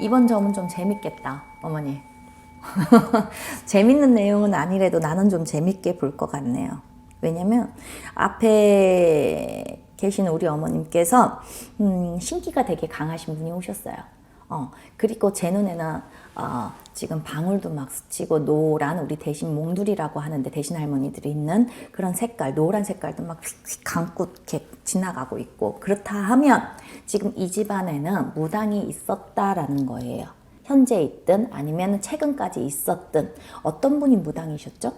이번 점은 좀 재밌겠다, 어머니. 재밌는 내용은 아니래도 나는 좀 재밌게 볼 것 같네요. 왜냐면 앞에 계신 우리 어머님께서 음, 신기가 되게 강하신 분이 오셨어요. 어, 그리고 제 눈에는 어, 지금 방울도 막 스치고 노란 우리 대신 몽두리라고 하는데 대신 할머니들이 있는 그런 색깔 노란 색깔도 막 휙휙 감고 이렇게 지나가고 있고 그렇다 하면 지금 이 집안에는 무당이 있었다라는 거예요. 현재 있든 아니면 최근까지 있었든 어떤 분이 무당이셨죠?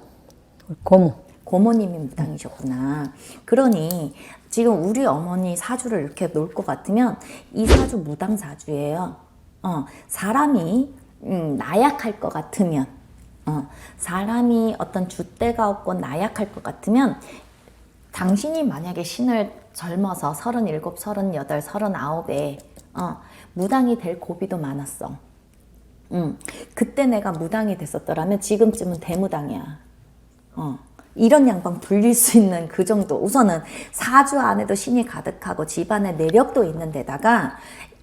고모. 고모님이 무당이셨구나. 그러니 지금 우리 어머니 사주를 이렇게 놓을 것 같으면 이 사주 무당 사주예요. 어, 사람이 음, 나약할 것 같으면, 어, 사람이 어떤 줏대가 없고 나약할 것 같으면 당신이 만약에 신을 젊어서 37, 38, 39에 어, 무당이 될 고비도 많았어. 음, 그때 내가 무당이 됐었더라면 지금쯤은 대무당이야. 어, 이런 양반 불릴 수 있는 그 정도. 우선은 사주 안에도 신이 가득하고 집안에 내력도 있는 데다가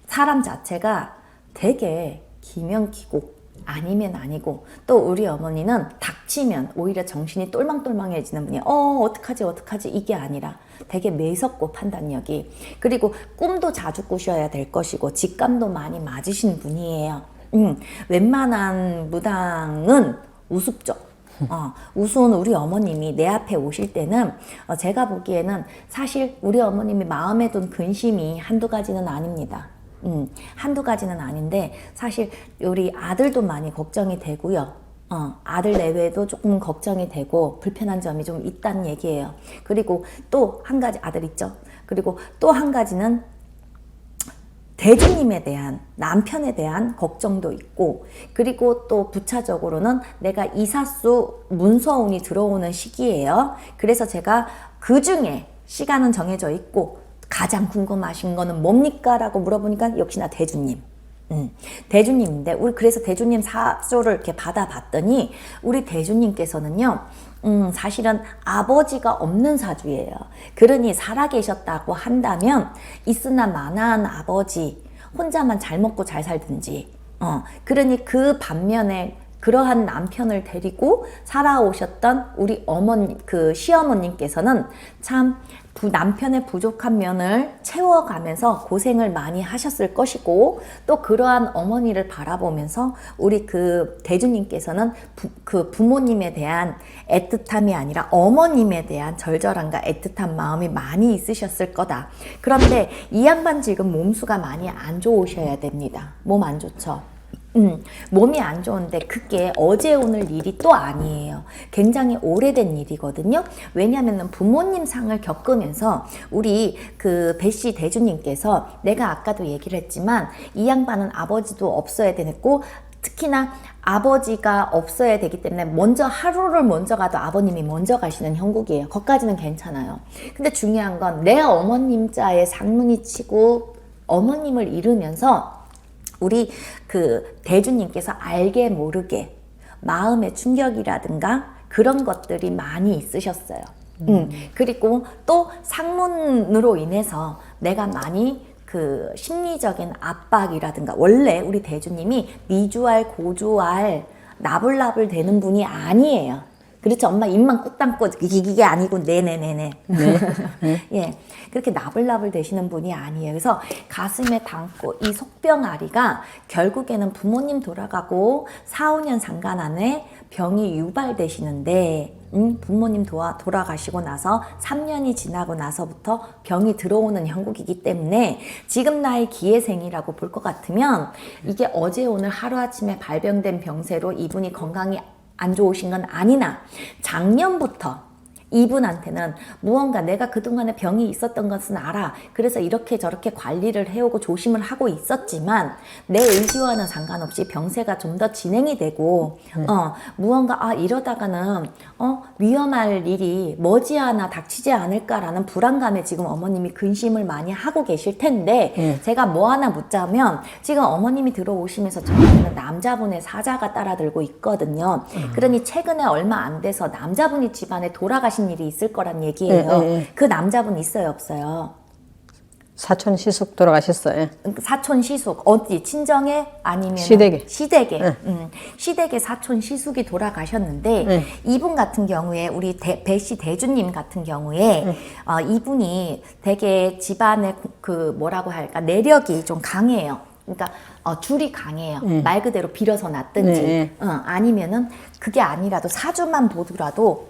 사람 자체가 되게 기면 기고 아니면 아니고 또 우리 어머니는 닥치면 오히려 정신이 똘망똘망해지는 분이 어 어떡하지 어떡하지 이게 아니라 되게 매섭고 판단력이 그리고 꿈도 자주 꾸셔야 될 것이고 직감도 많이 맞으신 분이에요. 음, 웬만한 무당은 우습죠. 어, 우스운 우리 어머님이 내 앞에 오실 때는 어, 제가 보기에는 사실 우리 어머님이 마음에 둔 근심이 한두 가지는 아닙니다. 음, 한두 가지는 아닌데 사실 우리 아들도 많이 걱정이 되고요. 어, 아들 내외도 조금 걱정이 되고 불편한 점이 좀 있다는 얘기예요. 그리고 또 한 가지 아들 있죠. 그리고 또 한 가지는 대주님에 대한 남편에 대한 걱정도 있고 그리고 또 부차적으로는 내가 이사수 문서운이 들어오는 시기예요. 그래서 제가 그 중에 시간은 정해져 있고 가장 궁금하신 거는 뭡니까? 라고 물어보니까 역시나 대주님. 음, 대주님인데 우리 그래서 대주님 사조를 이렇게 받아봤더니 우리 대주님께서는요 음, 사실은 아버지가 없는 사주예요 그러니 살아계셨다고 한다면 있으나 마나한 아버지 혼자만 잘 먹고 잘 살든지 어, 그러니 그 반면에 그러한 남편을 데리고 살아오셨던 우리 어머니 그 시어머님께서는 참 부, 남편의 부족한 면을 채워가면서 고생을 많이 하셨을 것이고 또 그러한 어머니를 바라보면서 우리 그 대주님께서는 부, 그 부모님에 대한 애틋함이 아니라 어머님에 대한 절절함과 애틋한 마음이 많이 있으셨을 거다. 그런데 이 양반 지금 몸수가 많이 안 좋으셔야 됩니다. 몸 안 좋죠. 음, 몸이 안 좋은데 그게 어제 오늘 일이 또 아니에요. 굉장히 오래된 일이거든요. 왜냐하면 부모님 상을 겪으면서 우리 그 배씨 대주님께서 내가 아까도 얘기를 했지만 이 양반은 아버지도 없어야 되고 특히나 아버지가 없어야 되기 때문에 먼저 하루를 먼저 가도 아버님이 먼저 가시는 형국이에요. 거기까지는 괜찮아요. 근데 중요한 건 내 어머님 자의 상문이 치고 어머님을 잃으면서 우리 그 대주님께서 알게 모르게 마음의 충격이라든가 그런 것들이 많이 있으셨어요. 음. 그리고 또 상문으로 인해서 내가 많이 그 심리적인 압박이라든가 원래 우리 대주님이 미주알 고주알 나불나불 되는 분이 아니에요. 그렇죠. 엄마 입만 꾹 담고 이게 아니고 네네 네 네. 예. 그렇게 나불나불 되시는 분이 아니에요. 그래서 가슴에 담고 이 속병아리가 결국에는 부모님 돌아가고 4, 5년 상간 안에 병이 유발되시는데 음, 부모님 도와, 돌아가시고 나서 3년이 지나고 나서부터 병이 들어오는 형국이기 때문에 지금 나의 기회생이라고 볼 것 같으면 이게 어제 오늘 하루아침에 발병된 병세로 이분이 건강이 안 좋으신 건 아니나 작년부터 이분한테는 무언가 내가 그동안에 병이 있었던 것은 알아. 그래서 이렇게 저렇게 관리를 해오고 조심을 하고 있었지만 내 의지와는 상관없이 병세가 좀 더 진행이 되고 어 무언가 아 이러다가는 어 위험할 일이 머지않아 닥치지 않을까라는 불안감에 지금 어머님이 근심을 많이 하고 계실 텐데 예. 제가 뭐 하나 묻자면 지금 어머님이 들어오시면서 저한테는 남자분의 사자가 따라들고 있거든요. 그러니 최근에 얼마 안 돼서 남자분이 집안에 돌아가신 일이 있을 거란 얘기예요. 예, 예, 예. 그 남자분 있어요, 없어요? 사촌 시숙 돌아가셨어요. 사촌 시숙 어디 친정에 아니면 시댁에. 시댁에 네. 음, 시댁에 사촌 시숙이 돌아가셨는데 네. 이분 같은 경우에 우리 대, 배씨 대주님 같은 경우에 네. 어, 이분이 되게 집안의 그 뭐라고 할까 내력이 좀 강해요. 그러니까 어, 줄이 강해요. 말 그대로 빌어서 놨든지 네. 어, 아니면은 그게 아니라도 사주만 보더라도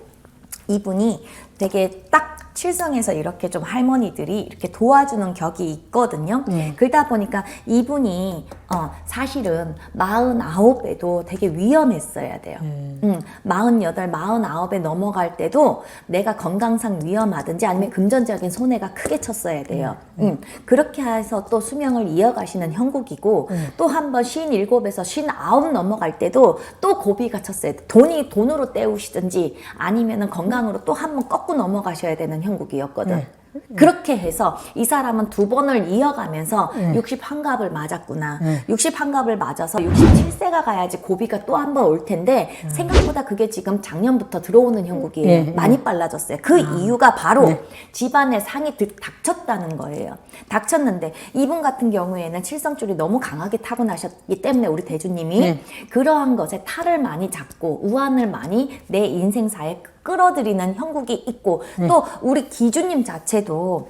이분이 되게 딱 칠성에서 이렇게 좀 할머니들이 이렇게 도와주는 격이 있거든요. 그러다 보니까 이분이 어, 사실은 마흔아홉에도 되게 위험했어야 돼요. 음, 마흔여덟, 마흔아홉에 넘어갈 때도 내가 건강상 위험하든지 아니면 금전적인 손해가 크게 쳤어야 돼요. 음, 그렇게 해서 또 수명을 이어가시는 형국이고 또한번 쉰일곱에서 쉰아홉 넘어갈 때도 또 고비가 쳤어야 돼. 돈이 돈으로 때우시든지 아니면은 건강으로 또 한 번 꺾고 넘어가셔야 되는 형국이었거든. 그렇게 해서 이 사람은 두 번을 이어가면서 60한갑을 맞았구나. 60한갑을 맞아서 67세가 가야지 고비가 또 한 번 올 텐데 생각보다 그게 지금 작년부터 들어오는 형국이에요. 예, 예. 많이 빨라졌어요. 그 이유가 바로 집안에 상이 드- 닥쳤다는 거예요. 닥쳤는데 이분 같은 경우에는 칠성줄이 너무 강하게 타고나셨기 때문에 우리 대주님이 네. 그러한 것에 탈을 많이 잡고 우환을 많이 내 인생사에 끌어들이는 형국이 있고 또 우리 기주님 자체도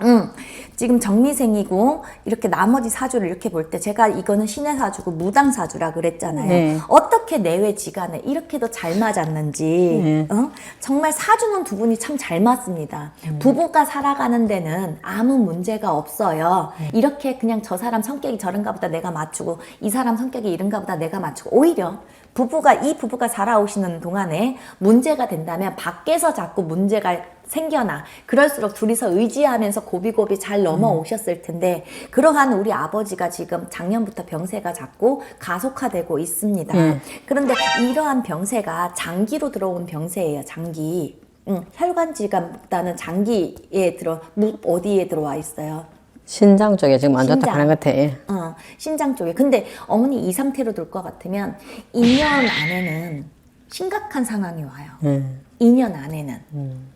음, 지금 정미생이고 이렇게 나머지 사주를 이렇게 볼 때 제가 이거는 신의 사주고 무당 사주라 그랬잖아요. 네. 어떻게 내외 지간에 이렇게도 잘 맞았는지 어? 정말 사주는 두 분이 참 잘 맞습니다. 부부가 살아가는 데는 아무 문제가 없어요. 이렇게 그냥 저 사람 성격이 저런가 보다 내가 맞추고 이 사람 성격이 이런가 보다 내가 맞추고 오히려 부부가 이 부부가 살아오시는 동안에 문제가 된다면 밖에서 자꾸 문제가 생겨나 그럴수록 둘이서 의지하면서 고비고비 잘 넘어오셨을 텐데 그러한 우리 아버지가 지금 작년부터 병세가 자꾸 가속화되고 있습니다. 예. 그런데 이러한 병세가 장기로 들어온 병세예요. 장기. 음, 혈관 질감보다는 장기에 들어 무- 어디에 들어와 있어요? 신장 쪽에 지금 안 좋다. 하는 것 같아. 예. 어, 신장 쪽에. 근데 어머니 이 상태로 둘것 같으면 2년 안에는 심각한 상황이 와요. 예. 2년 안에는.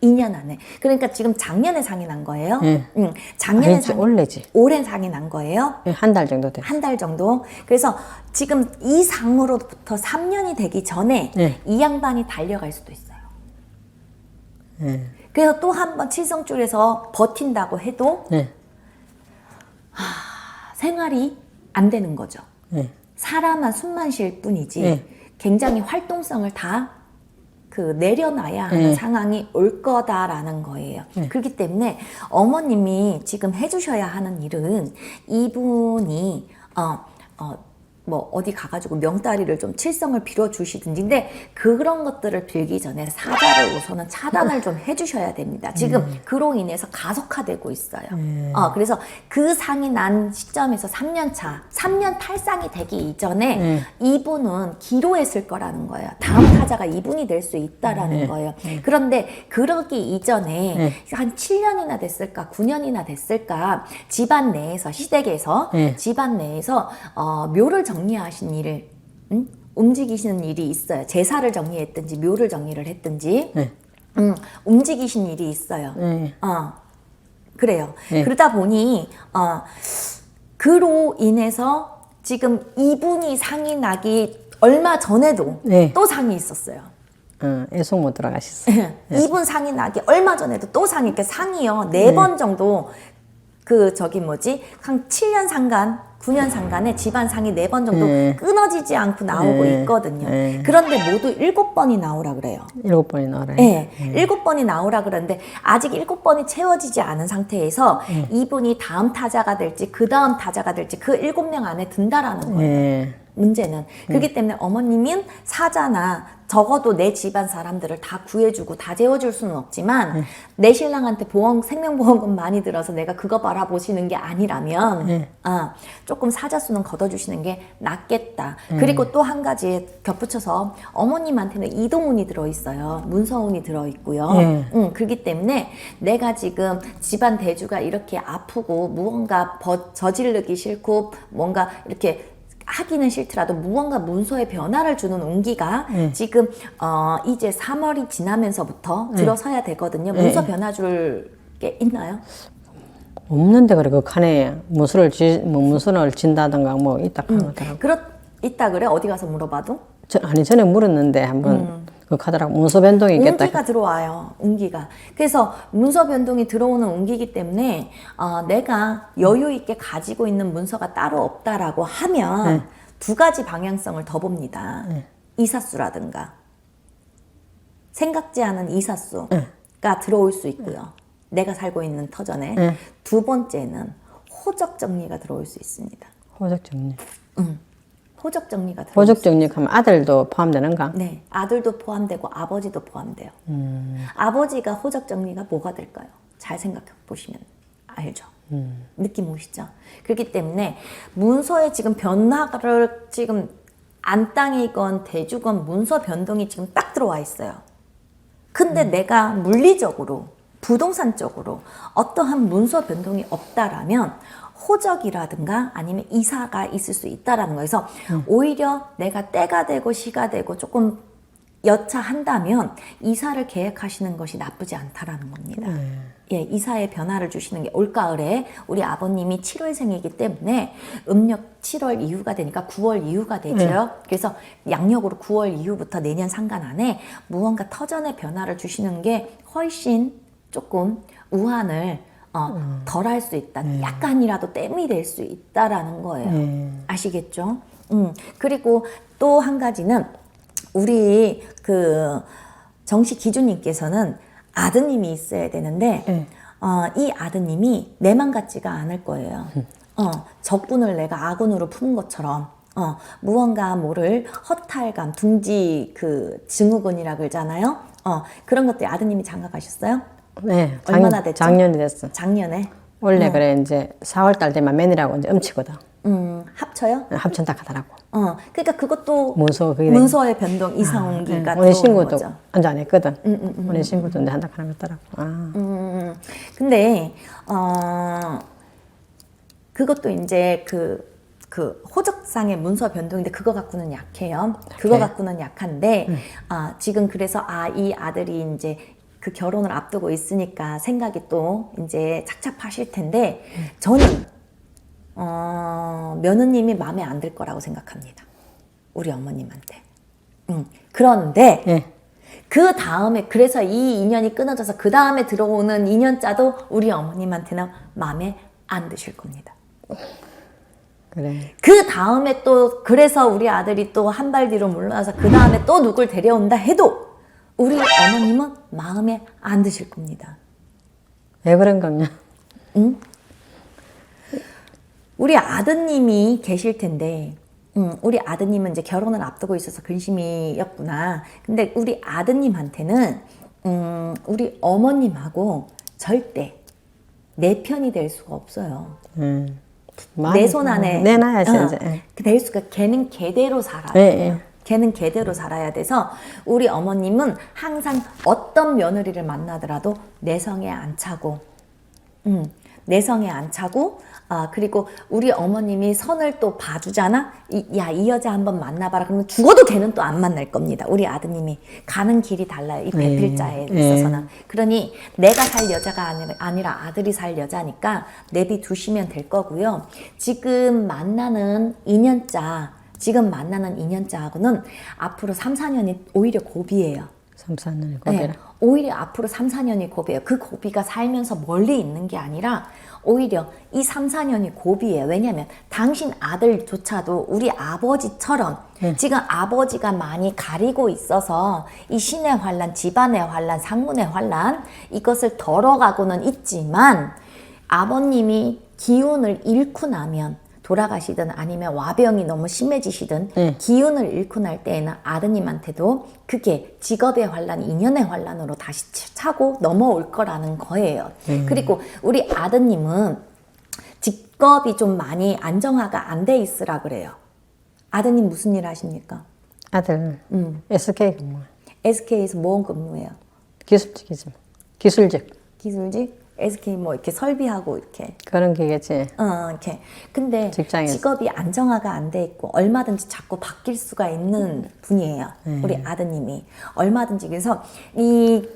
2년 안에. 그러니까 지금 작년에 상이 난 거예요. 예. 응, 작년에 아니지, 상이, 올해지. 올해 상이 난 거예요. 예, 한달 정도 돼. 한 달 정도. 그래서 지금 이 상으로부터 3년이 되기 전에 예. 이 양반이 달려갈 수도 있어요. 예. 그래서 또 한 번 칠성줄에서 버틴다고 해도 예. 생활이 안 되는 거죠. 예. 사람만 숨만 쉴 뿐이지 예. 굉장히 활동성을 다 그 내려놔야 하는 예. 상황이 올 거다라는 거예요. 그렇기 때문에 어머님이 지금 해주셔야 하는 일은 이분이 어, 어, 뭐 어디 가가지고 명다리를 좀 칠성을 빌어주시든지 근데 그런 것들을 빌기 전에 사자를 우선은 차단을 좀 해주셔야 됩니다. 지금 그로 인해서 가속화되고 있어요. 어, 그래서 그 상이 난 시점에서 3년 차, 3년 탈상이 되기 이전에 이분은 기로했을 거라는 거예요. 다음 타자가 이분이 될 수 있다라는 거예요. 그런데 그러기 이전에 한 7년이나 됐을까, 9년이나 됐을까, 집안 내에서, 시댁에서, 네. 집안 내에서 어, 묘를 정 리하신 일을, 음? 움직이시는 일이 있어요. 제사를 정리했든지, 묘를 정리를 했든지, 네. 음, 움직이신 일이 있어요. 예. 어, 그래요. 네. 그러다 보니, 어, 그로 인해서 지금 이분이 상이 나기 얼마 전에도 네. 또 상이 있었어요. 어, 애송 못 돌아가셨어. 이분 상이 나기 얼마 전에도 또 상이, 이렇게 상이요. 네번 정도 그 저기 뭐지? 한 7년 상간, 9년 상간에 집안 상이 네 번 정도 네. 끊어지지 않고 나오고 네. 있거든요. 네. 그런데 모두 일곱 번이 나오라 그래요. 일곱 번이 나와라. 네, 일곱 번이 나오라 그러는데 아직 일곱 번이 채워지지 않은 상태에서 네. 이분이 다음 타자가 될지 그 다음 타자가 될지 그 일곱 명 안에 든다라는 거예요. 예. 문제는 그렇기 때문에 어머님은 사자나 적어도 내 집안 사람들을 다 구해주고 다 재워줄 수는 없지만 내 신랑한테 보험 생명보험금 많이 들어서 내가 그거 바라보시는 게 아니라면 네. 아, 조금 사자 수는 걷어주시는 게 낫겠다. 그리고 또 한 가지 겹붙여서 어머님한테는 이동운이 들어있어요. 문서운이 들어있고요. 네. 음, 그렇기 때문에 내가 지금 집안 대주가 이렇게 아프고 무언가 버- 저지르기 싫고 뭔가 이렇게 하기는 싫더라도 무언가 문서에 변화를 주는 운기가 네. 지금 어 이제 3월이 지나면서부터 들어서야 되거든요. 문서 변화 줄 게 있나요? 없는데 그래 그 칸에 무술을 지, 뭐 무술을 진다든가 뭐 있다 하더라고. 그렇 있다 그래 어디 가서 물어봐도 저, 아니 전에 물었는데 한번 그 하더라고 문서 변동이 있겠다. 운기가 들어와요. 운기가. 그래서 문서 변동이 들어오는 운기이기 때문에 어, 내가 여유 있게 가지고 있는 문서가 따로 없다라고 하면 두 가지 방향성을 더 봅니다. 이사수라든가 생각지 않은 이사수가 들어올 수 있고요. 내가 살고 있는 터전에 네. 두 번째는 호적 정리가 들어올 수 있습니다. 호적 정리. 호적 정리가 들어올 호적 정리하면 아들도 포함되는가? 네, 아들도 포함되고 아버지도 포함돼요. 음. 아버지가 호적 정리가 뭐가 될까요? 잘 생각해 보시면 알죠. 음. 느낌 오시죠? 그렇기 때문에 문서에 지금 변화를 지금 안 땅이건 대주건 문서 변동이 지금 딱 들어와 있어요. 근데 음. 내가 물리적으로 부동산 쪽으로 어떠한 문서 변동이 없다라면 호적이라든가 아니면 이사가 있을 수 있다라는 거에서 음. 오히려 내가 때가 되고 시가 되고 조금 여차한다면 이사를 계획하시는 것이 나쁘지 않다라는 겁니다. 예, 이사의 변화를 주시는 게 올가을에 우리 아버님이 7월생이기 때문에 음력 7월 이후가 되니까 9월 이후가 되죠. 그래서 양력으로 9월 이후부터 내년 상간 안에 무언가 터전의 변화를 주시는 게 훨씬 조금 우한을 어, 덜 할 수 있다. 약간이라도 땜이 될 수 있다라는 거예요. 아시겠죠? 음, 그리고 또 한 가지는 우리 그 정시 기준님께서는 아드님이 있어야 되는데 네. 어, 이 아드님이 내만 같지가 않을 거예요. 어, 적군을 내가 아군으로 푸는 것처럼 어, 무언가 모를 허탈감, 둥지 그 증후군이라 그러잖아요. 어, 그런 것들 아드님이 장가 가셨어요? 네. 얼마나 됐죠? 작년이 됐어. 작년에 원래 그래 이제 4월 달 되면 매니라고 이제 엄치거든. 음, 합쳐요? 합천다 하더라고. 어, 그러니까 그것도 문서 그게 문서의 변동 이상기가 네. 우리 들어오는 친구도 거죠. 앉아 안 했거든. 우리 친구도 이제 한다 하는 거 있더라고. 아. 음, 근데 어 그것도 이제 그, 그 호적상의 문서 변동인데 그거 갖고는 약해요. 그거 약해? 갖고는 약한데 아 지금 그래서 아 이 아들이 이제 그 결혼을 앞두고 있으니까 생각이 또 이제 착잡하실 텐데 저는 어 며느님이 마음에 안 들 거라고 생각합니다. 우리 어머님한테. 음, 그런데 예. 그 다음에 그래서 이 인연이 끊어져서 그 다음에 들어오는 인연자도 우리 어머님한테는 마음에 안 드실 겁니다. 그래. 그 다음에 또 그래서 우리 아들이 또 한 발 뒤로 물러나서 그 다음에 또 누굴 데려온다 해도 우리 어머님은 마음에 안 드실 겁니다. 왜 그런 거냐? 우리 아드님이 계실 텐데, 음, 우리 아드님은 이제 결혼을 앞두고 있어서 근심이었구나. 근데 우리 아드님한테는, 음, 우리 어머님하고 절대 내 편이 될 수가 없어요. 음. 내 손 안에. 내놔야지 어, 이제. 예. 그될 수가, 걔는 걔대로 살아야 예, 돼요. 예. 걔는 걔대로 살아야 돼서 우리 어머님은 항상 어떤 며느리를 만나더라도 내성에 안 차고, 음, 내성에 안 차고, 아, 그리고 우리 어머님이 선을 또 봐주잖아? 이, 야, 이 여자 한번 만나봐라. 그러면 죽어도 걔는 또 안 만날 겁니다. 우리 아드님이. 가는 길이 달라요. 이 배필자에 예. 있어서는. 그러니 내가 살 여자가 아니라, 아니라 아들이 살 여자니까 내비 두시면 될 거고요. 지금 만나는 인연자, 지금 만나는 인연자하고는 앞으로 3, 4년이 오히려 고비예요. 3, 4년이 네, 고비라. 오히려 앞으로 3, 4년이 고비예요. 그 고비가 살면서 멀리 있는 게 아니라 오히려 이 3, 4년이 고비예요. 왜냐하면 당신 아들조차도 우리 아버지처럼 지금 아버지가 많이 가리고 있어서 이 신의 환란, 집안의 환란, 상문의 환란 이것을 덜어가고는 있지만 아버님이 기운을 잃고 나면 돌아가시든 아니면 와병이 너무 심해지시든 네. 기운을 잃고 날 때에는 아드님한테도 그게 직업의 환란, 인연의 환란으로 다시 치- 차고 넘어올 거라는 거예요. 그리고 우리 아드님은 직업이 좀 많이 안정화가 안 돼 있으라 그래요. 아드님 무슨 일 하십니까? 아들 음. SK 근무. SK에서 뭔 근무해요? 기술직이지. 기술직. 기술직? SK 뭐 이렇게 설비하고 이렇게 그런 게겠지. 어, 이렇게. 근데 직장에서. 직업이 안정화가 안 돼 있고 얼마든지 자꾸 바뀔 수가 있는 분이에요. 우리 아드님이 얼마든지 그래서 이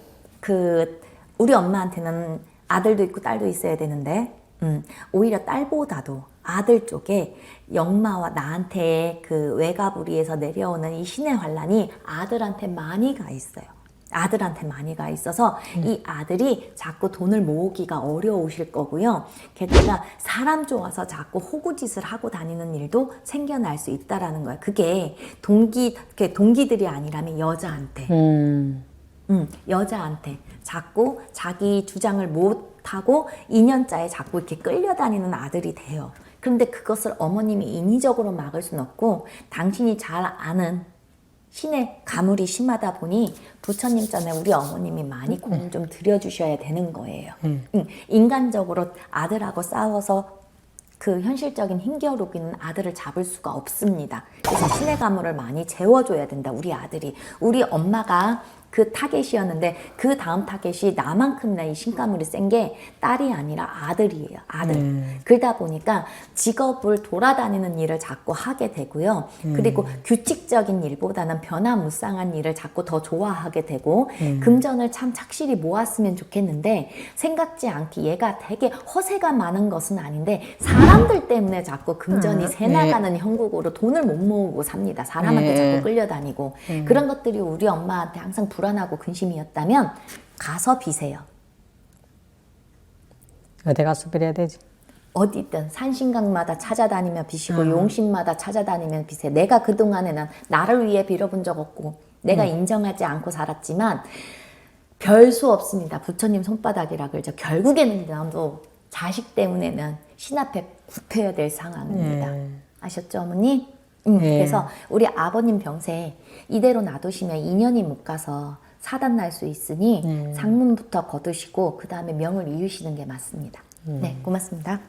그 우리 엄마한테는 아들도 있고 딸도 있어야 되는데 음, 오히려 딸보다도 아들 쪽에 영마와 나한테 그 외가부리에서 내려오는 이 신의 환란이 아들한테 많이 가 있어요. 아들한테 많이 가 있어서 이 아들이 자꾸 돈을 모으기가 어려우실 거고요. 게다가 사람 좋아서 자꾸 호구짓을 하고 다니는 일도 생겨날 수 있다라는 거예요. 그게 동기, 그게 동기들이 아니라면 여자한테. 음. 음, 여자한테 자꾸 자기 주장을 못하고 2년짜에 자꾸 이렇게 끌려다니는 아들이 돼요. 그런데 그것을 어머님이 인위적으로 막을 수는 없고 당신이 잘 아는 신의 가물이 심하다 보니 부처님 전에 우리 어머님이 많이 공을 좀 들여주셔야 되는 거예요. 음, 인간적으로 아들하고 싸워서 그 현실적인 힘겨루기는 아들을 잡을 수가 없습니다. 그래서 신의 가물을 많이 재워줘야 된다, 우리 아들이. 우리 엄마가 그 타겟이었는데 그 다음 타겟이 나만큼 나이 신가물이 센 게 딸이 아니라 아들이에요. 아들. 그러다 보니까 직업을 돌아다니는 일을 자꾸 하게 되고요. 그리고 규칙적인 일보다는 변화무쌍한 일을 자꾸 더 좋아하게 되고 금전을 참 착실히 모았으면 좋겠는데 생각지 않게 얘가 되게 허세가 많은 것은 아닌데 사람들 때문에 자꾸 금전이 새 나가는 형국으로 돈을 못 모으고 삽니다. 사람한테 네. 자꾸 끌려다니고 그런 것들이 우리 엄마한테 항상 불 안하고 근심이었다면 가서 비세요. 어디 가서 빌어야 되지? 어디든 산신강마다 찾아다니며 비시고 음. 용신마다 찾아다니면 비세. 내가 그 동안에는 나를 위해 빌어본 적 없고 내가 음. 인정하지 않고 살았지만 별 수 없습니다. 부처님 손바닥이라 그러죠. 결국에는 나도 자식 때문에는 신 앞에 굽혀야 될 상황입니다. 네. 아셨죠, 어머니? 음, 네. 그래서 우리 아버님 병세 이대로 놔두시면 인연이 못 가서 사단 날 수 있으니 네. 상문부터 거두시고 그 다음에 명을 이으시는 게 맞습니다. 네, 고맙습니다.